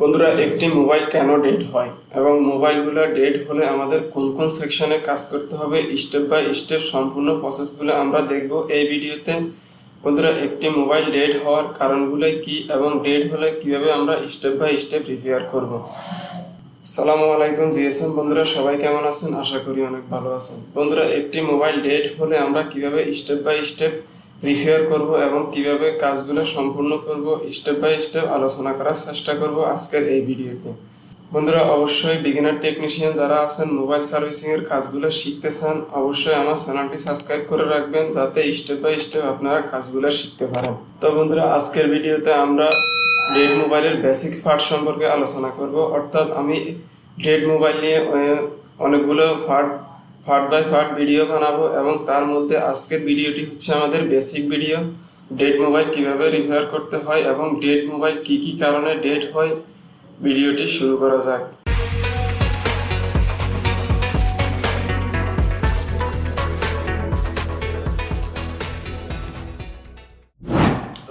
বন্ধুরা, একটি মোবাইল কেন ডেড হয়? এবং মোবাইলগুলো ডেড হলে আমাদের কোন কোন সেকশনে কাজ করতে হবে স্টেপ বাই স্টেপ সম্পূর্ণ প্রসেসগুলো আমরা দেখব এই ভিডিওতে। বন্ধুরা, একটি মোবাইল ডেড হওয়ার কারণগুলো কি এবং ডেড হলে কীভাবে আমরা স্টেপ বাই স্টেপ রিপেয়ার করব? সালামু আলাইকুম জিএসএম বন্ধুরা, সবাই কেমন আছেন? আশা করি অনেক ভালো আছেন। বন্ধুরা, একটি মোবাইল ডেড হলে আমরা কীভাবে স্টেপ বাই স্টেপ রিপেয়ার করব এবং কীভাবে কাজগুলো সম্পূর্ণ করব স্টেপ বাই স্টেপ আলোচনা করার চেষ্টা করব আজকের এই ভিডিওতে। বন্ধুরা, অবশ্যই বিগিনার টেকনিশিয়ান যারা আছেন মোবাইল সার্ভিসিং এর কাজগুলো শিখতে চান, অবশ্যই আমার চ্যানেলটি সাবস্ক্রাইব করে রাখবেন যাতে স্টেপ বাই স্টেপ আপনারা কাজগুলো শিখতে পারেন। তো বন্ধুরা, আজকের ভিডিওতে আমরা ডেড মোবাইলের বেসিক পার্ট সম্পর্কে আলোচনা করব। অর্থাৎ আমি ডেড মোবাইল নিয়ে অনেকগুলো part part by part video বানাবো এবং তার মধ্যে আজকের ভিডিওটি হচ্ছে আমাদের বেসিক ভিডিও ডেড মোবাইল কীভাবে রিপেয়ার করতে হয় এবং ডেড মোবাইল কি কি কারণে ডেড হয় ভিডিওটি শুরু করা যাক।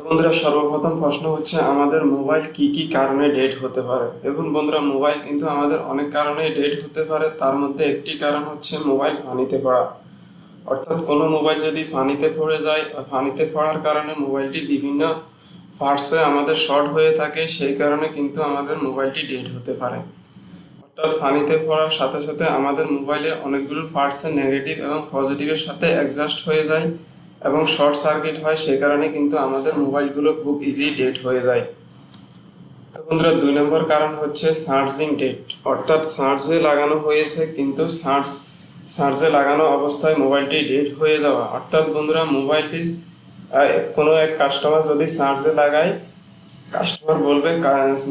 বন্ধুরা, সর্বপ্রথম প্রশ্ন হচ্ছে, আমাদের মোবাইল কি কি কারণে ডেট হতে পারে? দেখুন বন্ধুরা মোবাইল কিন্তু আমাদের অনেক কারণে ডেট হতে পারে। তার মধ্যে একটি কারণ হচ্ছে মোবাইল পানিতে পড়া। অর্থাৎ কোনো মোবাইল যদি পানিতে পড়ে যায় পানিতে পড়ার কারণে মোবাইলটি বিভিন্ন পার্টসে আমাদের শর্ট হয়ে থাকে, সেই কারণে কিন্তু আমাদের মোবাইলটি ডেট হতে পারে। অর্থাৎ পানিতে পড়ার সাথে সাথে আমাদের মোবাইলে অনেকগুলো পার্টসে নেগেটিভ এবং পজিটিভের সাথে অ্যাডজাস্ট হয়ে যায়। এবং শর্ট সার্কিট হয় সেই কারণে কিন্তু আমাদের মোবাইলগুলো খুব ইজি ডেট হয়ে যায়। তো বন্ধুরা, দুই নম্বর কারণ হচ্ছে চার্জিং ডেট অর্থাৎ চার্জে লাগানো হয়েছে কিন্তু চার্জ চার্জে লাগানো অবস্থায় মোবাইলটি ডেট হয়ে যাওয়া। অর্থাৎ বন্ধুরা, মোবাইলটি কোনো এক কাস্টমার যদি চার্জে লাগায় কাস্টমার বলবে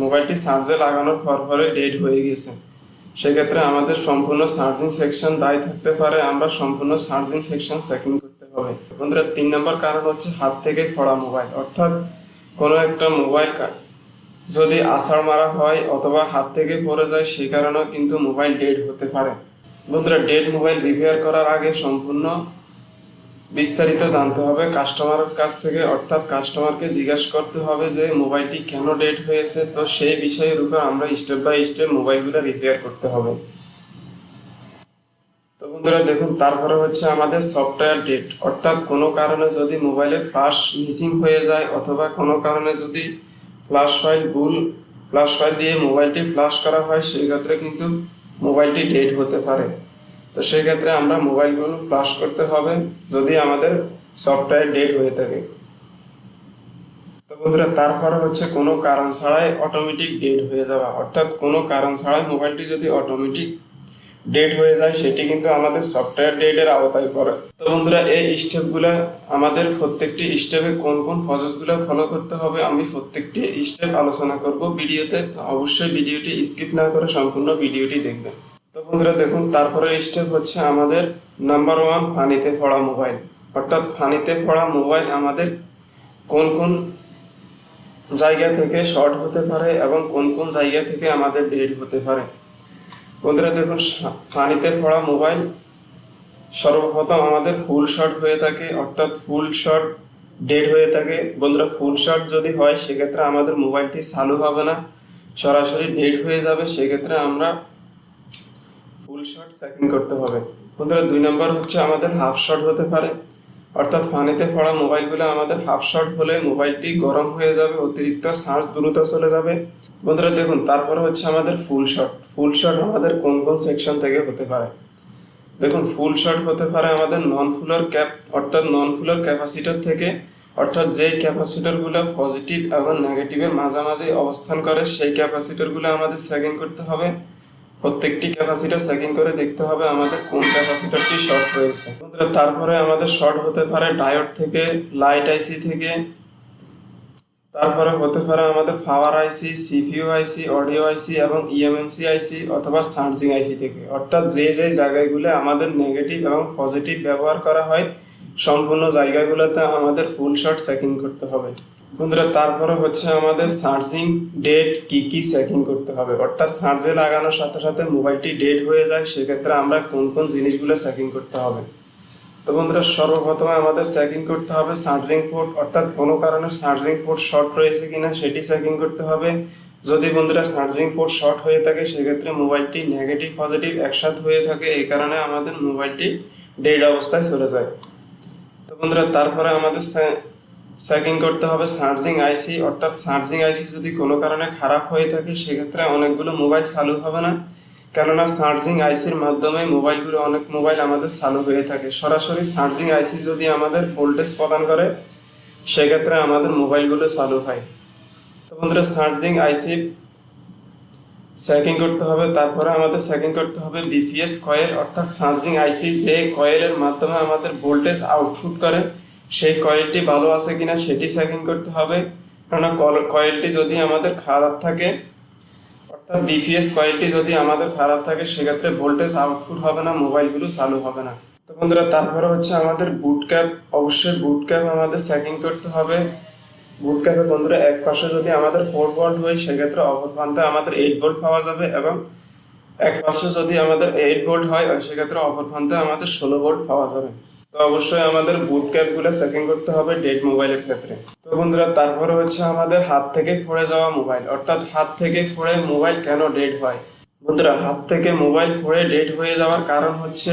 মোবাইলটি চার্জে লাগানোর পর পরে ডেড হয়ে গেছে। সেক্ষেত্রে আমাদের সম্পূর্ণ চার্জিং সেকশন দায়ী থাকতে পারে। আমরা সম্পূর্ণ চার্জিং সেকশন চেকিং বন্ধুরা, তিন নম্বর কারণ হচ্ছে হাত থেকে পড়া মোবাইল। অর্থাৎ কোনো একটা মোবাইল যদি আষাঢ় মারা হয় অথবা হাত থেকে পড়ে যায়, সেই কারণেও কিন্তু মোবাইল ডেড হতে পারে। বন্ধুরা, ডেড মোবাইল রিপেয়ার করার আগে সম্পূর্ণ বিস্তারিত জানতে হবে কাস্টমারের কাছ থেকে। অর্থাৎ কাস্টমারকে জিজ্ঞাসা করতে হবে যে, মোবাইলটি কেন ডেড হয়েছে? তো সেই বিষয়ের উপর আমরা স্টেপ বাই স্টেপ মোবাইলগুলো রিপেয়ার করতে হবে। বন্ধুরা দেখুন, তারপরে হচ্ছে আমাদের সফটওয়্যার ডেট অর্থাৎ কোনো কারণে যদি মোবাইলের ফ্লাশ মিসিং হয়ে যায় অথবা কোনো কারণে যদি ফ্লাশ ফাইল ভুল ফ্লাশ ফাইল দিয়ে মোবাইলটি ফ্লাশ করা হয় সেই ক্ষেত্রে কিন্তু মোবাইলটি ডেট হতে পারে। তো সেই ক্ষেত্রে আমরা মোবাইলগুলো ফ্লাশ করতে হবে যদি আমাদের সফটওয়্যার ডেট হয়ে থাকে। তো বন্ধুরা, তারপরে হচ্ছে কোনো কারণ ছাড়াই অটোমেটিক ডেট হয়ে যাওয়া। অর্থাৎ কোনো কারণ ছাড়াই মোবাইলটি যদি অটোমেটিক ডেট হয়ে যায়, সেটি কিন্তু আমাদের সফটওয়্যার ডেটের আওতায় পড়ে। তো বন্ধুরা, এই স্টেপগুলো আমাদের প্রত্যেকটি স্টেপে কোন কোন প্রসেসগুলো ফলো করতে হবে, আমি প্রত্যেকটি স্টেপ আলোচনা করব ভিডিওতে। অবশ্যই ভিডিওটি স্কিপ না করে সম্পূর্ণ ভিডিওটি দেখবেন। তো বন্ধুরা, দেখুন তারপরে স্টেপ হচ্ছে আমাদের নাম্বার ওয়ান ফানিতে পড়া মোবাইল অর্থাৎ ফানিতে পড়া মোবাইল আমাদের কোন কোন জায়গা থেকে শর্ট হতে পারে এবং কোন কোন জায়গা থেকে আমাদের ডেড হতে পারে। বন্ধুরা দেখুন পানিতে পড়া মোবাইল সর্বপ্রথম আমাদের ফুল শট হয়ে থাকে, অর্থাৎ ফুল শট ডেড হয়ে থাকে। বন্ধুরা, ফুল শট যদি হয়, সেক্ষেত্রে আমাদের মোবাইলটি চালু হবে না, সরাসরি ডেড হয়ে যাবে। সেক্ষেত্রে আমরা ফুল শট সেটিং করতে হবে। বন্ধুরা, দুই নম্বর হচ্ছে আমাদের হাফ শট হতে পারে। অর্থাৎ পানিতে পড়া মোবাইলগুলো আমাদের হাফ শট হলে মোবাইলটি গরম হয়ে যাবে, অতিরিক্ত চার্জ দ্রুত চলে যাবে। বন্ধুরা দেখুন, তারপরে হচ্ছে আমাদের ফুল শট ফুল শট আমাদের কোন কোন সেকশন থেকে হতে পারে? দেখুন ফুল শট হতে পারে আমাদের নন ফুলার ক্যাপ অর্থাৎ নন ফুলার ক্যাপাসিটর থেকে, অর্থাৎ যেই ক্যাপাসিটরগুলো পজিটিভ এবং নেগেটিভের মাঝামাঝি অবস্থান করে, সেই ক্যাপাসিটরগুলো আমাদের সেকেন্ড করতে হবে। প্রত্যেকটি ক্যাপাসিটার চেকিং করে দেখতে হবে আমাদের কোন ক্যাপাসিটারটি শর্ট রয়েছে। তারপরে আমাদের শর্ট হতে পারে ডায়োড থেকে, লাইট আইসি থেকে, তারপরে হতে পারে আমাদের পাওয়ার আইসি, সিপিইউ আইসি, অডিও আইসি এবং ইএমএমসি আইসি অথবা চার্জিং আইসি থেকে। অর্থাৎ যে যে জায়গাগুলো আমাদের নেগেটিভ এবং পজিটিভ ব্যবহার করা হয়, সম্পূর্ণ জায়গাগুলোতে আমাদের ফুল শট চেকিং করতে হবে। বন্ধুরা, তারপরে হচ্ছে আমাদের চার্জিং ডেট কি কি চেকিং করতে হবে? অর্থাৎ চার্জে লাগানোর সাথে সাথে মোবাইলটি ডেট হয়ে যায়, সেক্ষেত্রে আমরা কোন কোন জিনিসগুলো চেকিং করতে হবে? তো বন্ধুরা, সর্বপ্রথমে আমাদের চেকিং করতে হবে চার্জিং পোর্ট অর্থাৎ কোনো কারণে চার্জিং পোর্ট শর্ট রয়েছে কিনা সেটি চেকিং করতে হবে। যদি বন্ধুরা চার্জিং পোর্ট শর্ট হয়ে থাকে, সেক্ষেত্রে মোবাইলটি নেগেটিভ পজিটিভ একসাথে হয়ে থাকে, এই কারণে আমাদের মোবাইলটি ডেড অবস্থায় চলে যায়। তো বন্ধুরা, তারপরে আমাদের চেকিং করতে হবে চার্জিং আইসি অর্থাৎ চার্জিং আইসি যদি কোনো কারণে খারাপ হয়ে থাকে, সেক্ষেত্রে অনেকগুলো মোবাইল চালু হবে না। কেননা চার্জিং আইসির মাধ্যমে মোবাইলগুলো অনেক মোবাইল আমাদের চালু হয়ে থাকে। সরাসরি চার্জিং আইসি যদি আমাদের ভোল্টেজ প্রদান করে, সেক্ষেত্রে আমাদের মোবাইলগুলো চালু হয়। তো বন্ধুরা চার্জিং আইসি চেকিং করতে হবে, তারপরে আমাদের সেকিং করতে হবে বিপিএস কয়েল অর্থাৎ চার্জিং আইসি যে কয়েলের মাধ্যমে আমাদের ভোল্টেজ আউটপুট করে। সেই কয়েলটি ভালো আছে কিনা সেটি চেকিং করতে হবে। কেননা কয়েলটি যদি আমাদের খারাপ থাকে, অর্থাৎ বিপিএস কয়েলটি যদি আমাদের খারাপ থাকে, সেক্ষেত্রে ভোল্টেজ আউটপুট হবে না মোবাইলগুলো চালু হবে না। তো বন্ধুরা, তারপরে হচ্ছে আমাদের বুট ক্যাপ অবশ্যই বুট ক্যাপ আমাদের চেকিং করতে হবে। বুট ক্যাপে বন্ধুরা, এক পাশে যদি আমাদের ফোর ভোল্ট হয়, সেক্ষেত্রে অপর প্রান্তে আমাদের এইট ভোল্ট পাওয়া যাবে এবং এক পাশে যদি আমাদের এইট ভোল্ট হয়, সেক্ষেত্রে অপর প্রান্তে আমাদের ষোলো ভোল্ট পাওয়া যাবে। তো অবশ্যই আমাদের বুট ক্যাপগুলো চেকিং করতে হবে ডেড মোবাইলের ক্ষেত্রে। তো বন্ধুরা, তারপরে হচ্ছে আমাদের হাত থেকে পড়ে যাওয়া মোবাইল অর্থাৎ হাত থেকে পড়ে মোবাইল কেন ডেড হয়? বন্ধুরা, হাত থেকে মোবাইল পড়ে ডেড হয়ে যাওয়ার কারণ হচ্ছে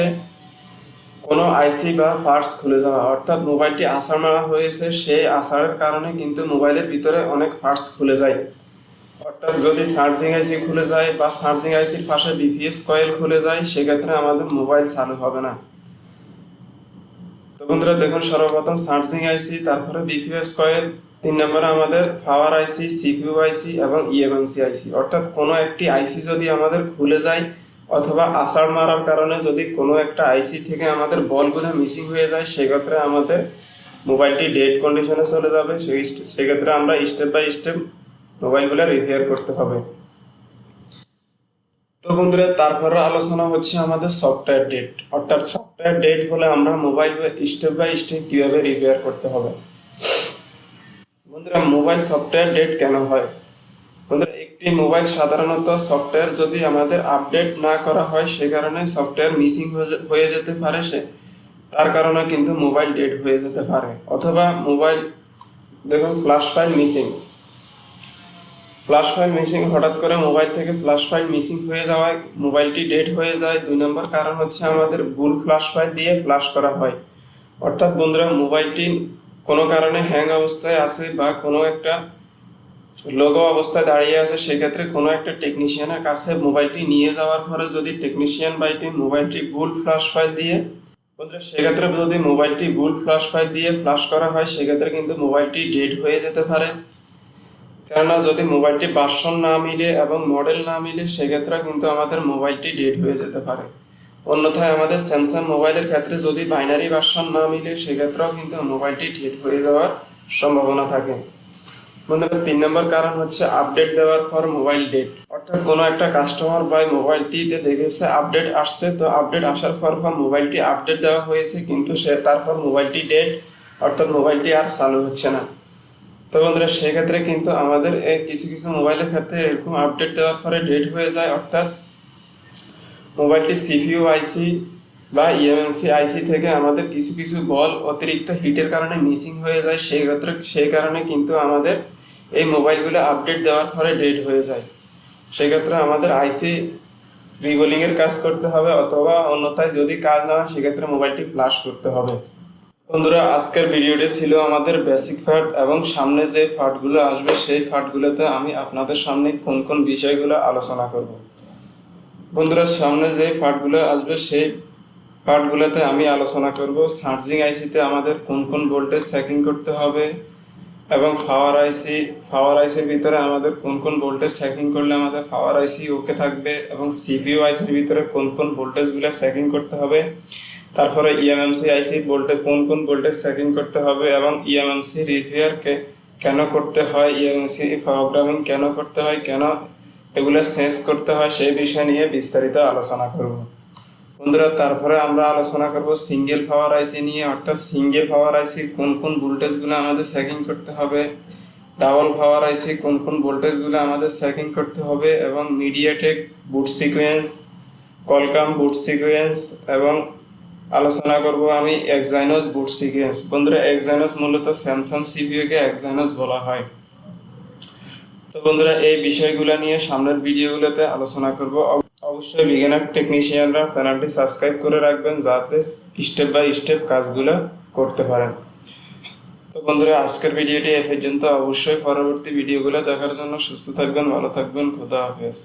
কোনো আইসি বা পার্টস খুলে যাওয়া। অর্থাৎ মোবাইলটি আসার মারা হয়েছে, সেই আসারের কারণে কিন্তু মোবাইলের ভিতরে অনেক পার্টস খুলে যায়। অর্থাৎ যদি চার্জিং আইসি খুলে যায় বা চার্জিং আইসির পাশে বিপিএস কয়েল খুলে যায়, সেক্ষেত্রে আমাদের মোবাইল চালু হবে না। বন্ধুরা, দেখুন সর্বপ্রথম চার্জিং আইসি, তারপরে বিপিএস কয়েল, তিন নম্বরে আমাদের পাওয়ার আইসি সিপিইউ আইসি এবং E ইএমএমসি আইসি। অর্থাৎ কোনো একটি আইসি যদি আমাদের খুলে যায় অথবা আষাঢ় মারার কারণে যদি কোনো একটা আইসি থেকে আমাদের বলগুলো মিসিং হয়ে যায়, সেক্ষেত্রে আমাদের মোবাইলটি ডেড কন্ডিশনে চলে যাবে। সেই সেক্ষেত্রে আমরা স্টেপ বাই স্টেপ মোবাইলগুলো রিপেয়ার করতে হবে। তো বন্ধুরা, তারপরে আলোচনা হচ্ছে আমাদের সফটওয়্যার ডেট অর্থাৎ সফটওয়্যার ডেট হলে আমরা মোবাইল স্টেপ বাই স্টেপ কীভাবে রিপেয়ার করতে হবে। বন্ধুরা মোবাইল সফটওয়্যার ডেট কেন হয়? বন্ধুরা, একটি মোবাইল সাধারণত সফটওয়্যার যদি আমাদের আপডেট না করা হয়, সে কারণে সফটওয়্যার মিসিং হয়ে যেতে পারে সে। তার কারণে কিন্তু মোবাইল ডেট হয়ে যেতে পারে। অথবা মোবাইল দেখুন flash file missing flash file missing হঠাৎ করে মোবাইল থেকে ফ্ল্যাশ ফাইল মিসিং হয়ে যাওয়ায় মোবাইলটি ডেড হয়ে যায়। দুই নম্বর কারণ হচ্ছে আমাদের ভুল ফ্ল্যাশ ফাইল দিয়ে ফ্ল্যাশ করা হয়। অর্থাৎ বন্ধুরা মোবাইলটি কোনো কারণে হ্যাং অবস্থায় আছে বা কোনো একটা লোগো অবস্থায় দাঁড়িয়ে আছে, সেক্ষেত্রে কোনো একটা টেকনিশিয়ানের কাছে মোবাইলটি নিয়ে যাওয়ার পরে যদি টেকনিশিয়ান বাইটি মোবাইলটি ভুল ফ্ল্যাশ ফাইল দিয়ে, বন্ধুরা, সেক্ষেত্রে যদি মোবাইলটি ভুল ফ্ল্যাশ ফাইল দিয়ে ফ্ল্যাশ করা হয়, সেক্ষেত্রে কিন্তু মোবাইলটি ডেড হয়ে যেতে পারে। কেননা যদি মোবাইলটি ভার্সন না মিলে এবং মডেল না মিলে, সেক্ষেত্রে কিন্তু আমাদের মোবাইলটি ডেড হয়ে যেতে পারে। অন্যথায় আমাদের স্যামসাং মোবাইলের ক্ষেত্রে যদি বাইনারি ভার্সন না মিলে, সেক্ষেত্রেও কিন্তু মোবাইলটি ডেড হয়ে যাওয়ার সম্ভাবনা থাকে। বন্ধুরা, তিন নম্বর কারণ হচ্ছে আপডেট দেওয়ার পর মোবাইল ডেট অর্থাৎ কোনো একটা কাস্টমার বা মোবাইলটিতে দেখেছে আপডেট আসছে, তো আপডেট আসার পর পর মোবাইলটি আপডেট দেওয়া হয়েছে, কিন্তু সে তারপর মোবাইলটি ডেট অর্থাৎ মোবাইলটি আর চালু হচ্ছে না। তো বন্ধুরা, সেক্ষেত্রে কিন্তু আমাদের এই কিছু কিছু মোবাইলের ক্ষেত্রে এরকম আপডেট দেওয়ার পরে ডেট হয়ে যায়, অর্থাৎ মোবাইলটি সিপিইউ আইসি বা E ইএমএমসি আইসি থেকে আমাদের কিছু কিছু বল অতিরিক্ত হিটের কারণে মিসিং হয়ে যায়। সেই ক্ষেত্রে সেই কারণে কিন্তু আমাদের এই মোবাইলগুলো আপডেট দেওয়ার পরে ডেট হয়ে যায়। সেক্ষেত্রে আমাদের আইসি রিবোলিং এর কাজ করতে হবে, অথবা অন্যথায় যদি কাজ না হয়, সেক্ষেত্রে মোবাইলটি ফ্লাশ করতে হবে। বন্ধুরা, আজকের ভিডিওটি ছিল আমাদের বেসিক ফার্ট এবং সামনে যে ফার্টগুলো আসবে, সেই ফার্টগুলোতে আমি আপনাদের সামনে কোন কোন বিষয়গুলো আলোচনা করব। বন্ধুরা, সামনে যে ফার্টগুলো আসবে, সেই পার্টগুলোতে আমি আলোচনা করব। চার্জিং আইসিতে আমাদের কোন কোন ভোল্টেজ চেকিং করতে হবে এবং পাওয়ার আইসি পাওয়ার আইসির ভিতরে আমাদের কোন কোন ভোল্টেজ চেকিং করলে আমাদের পাওয়ার আইসি ওকে থাকবে এবং সিপিইউ আইসির ভিতরে কোন কোন ভোল্টেজগুলো চেকিং করতে হবে। তারপরে E ইএমএমসি আইসি ভোল্টেজ কোন কোন ভোল্টেজ চেকিং করতে হবে এবং E ইএমএমসি রিপেয়ারকে কেন করতে হয় E ইএমএমসি প্রোগ্রামিং কেন করতে হয়, কেন এগুলো চেঞ্জ করতে হয় সেই বিষয় নিয়ে বিস্তারিত আলোচনা করব। বন্ধুরা, তারপরে আমরা আলোচনা করব সিঙ্গেল পাওয়ার আইসি নিয়ে, অর্থাৎ সিঙ্গেল পাওয়ার আইসির কোন কোন ভোল্টেজগুলো আমাদের সেকিং করতে হবে ডাবল পাওয়ার আইসি কোন কোন ভোল্টেজগুলো আমাদের সেকিং করতে হবে এবং MediaTek boot sequence Qualcomm boot sequence এবং আলোচনা করব আমি এক্সাইনোস বুট সিকোয়েন্স বন্ধুরা এক্সাইনোস মূলত স্যামসাং সিপিইউ কে এক্সাইনোস বলা হয়। তো বন্ধুরা, এই বিষয়গুলো নিয়ে সামনের ভিডিওগুলোতে আলোচনা করব। অবশ্যই বিজ্ঞানের টেকনিশিয়ানরা চ্যানেলটি সাবস্ক্রাইব করে রাখবেন, যাতে স্টেপ বাই স্টেপ কাজগুলো করতে পারেন। তো বন্ধুরা, আজকের ভিডিওটি এ পর্যন্ত। অবশ্যই পরবর্তী ভিডিওগুলো দেখার জন্য সুস্থ থাকবেন, ভালো থাকবেন। খোদা হাফেজ।